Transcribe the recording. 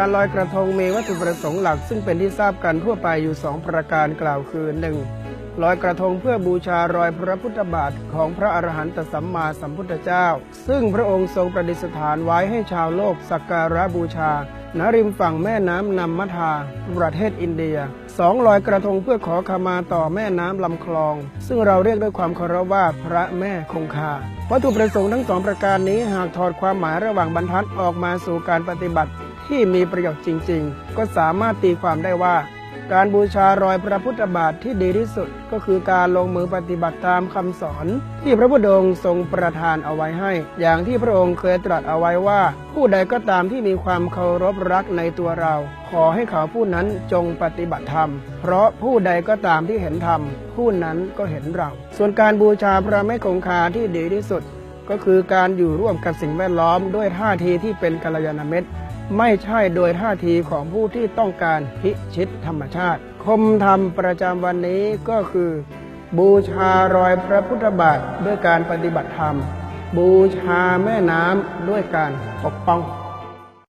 การลอยกระทงมีวัตถุประสงค์หลัก ซึ่งเป็นที่ทราบกันทั่วไปอยู่สองประการกล่าวคือ 1. ลอยกระทงเพื่อบูชารอยพระพุทธบาทของพระอรหันตสัมมาสัมพุทธเจ้า ซึ่งพระองค์ทรงประดิษฐานไว้ให้ชาวโลกสักการะบูชาณริมฝั่งแม่น้ำนัมมัทา ประเทศอินเดียสองลอยกระทงเพื่อขอขมาต่อแม่น้ำลำคลอง ซึ่งเราเรียกด้วยความเคารพว่าพระแม่คงคา วัตถุประสงค์ทั้งสองประการนี้หากถอดความหมายระหว่างบรรทัดออกมาสู่การปฏิบัติ ที่มีประโยชน์จริง ๆ ก็สามารถตีความได้ว่า การบูชารอยพระพุทธบาทที่ดีที่สุด ก็คือการลงมือปฏิบัติตามคำสอน ที่พระพุทธองค์ทรงประทานเอาไว้ให้ อย่างที่พระองค์เคยตรัสเอาไว้ว่า ผู้ใดก็ตามที่มีความเคารพรักในตัวเรา ขอให้เขาผู้นั้นจงปฏิบัติธรรม เพราะผู้ใดก็ตามที่เห็นธรรมผู้นั้นก็เห็นเรา ส่วนการบูชาพระแม่คงคาที่ดีที่สุดก็คือการอยู่ร่วมกับสิ่งแวดล้อมด้วยท่าทีที่เป็นกัลยาณมิตร ไม่ใช่โดยท่าทีของผู้ที่ต้องการพิชิตธรรมชาติ คมธรรมประจำวันนี้ก็คือ บูชารอยพระพุทธบาทด้วยการปฏิบัติธรรม บูชาแม่น้ำด้วยการปกป้อง